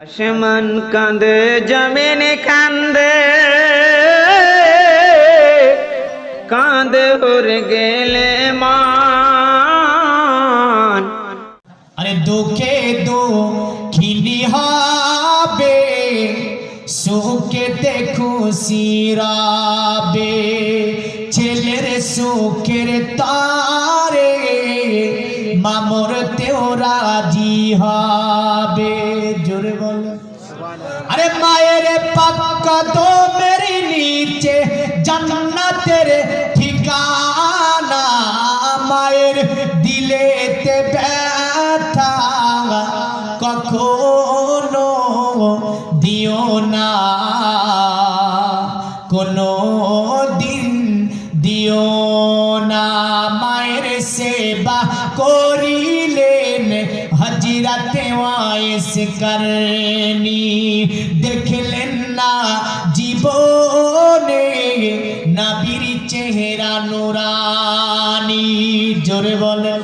আসমান কান্দে জমিন কান্দে কান্দে হর গেলে মান। আরে দুঃখে দুঃখিনী হবে, সুখে দেখো সিরাবে ছেলের সুখের তারে মামর তেও রাজি হবে। জোরে বল। আরে মায়ের পাক্কা তো মেরি নিচে, জান্নাতের ঠিকানা মায়ের দিলেতে ব্যথা। কখনো দিও না, কোনো দিন দিও না। মায়ের সেবা হজরতে ওয়াইস করনি। দেখলেন না জীবনে নাবির চেহারা নুরানি। জোরে বলেন।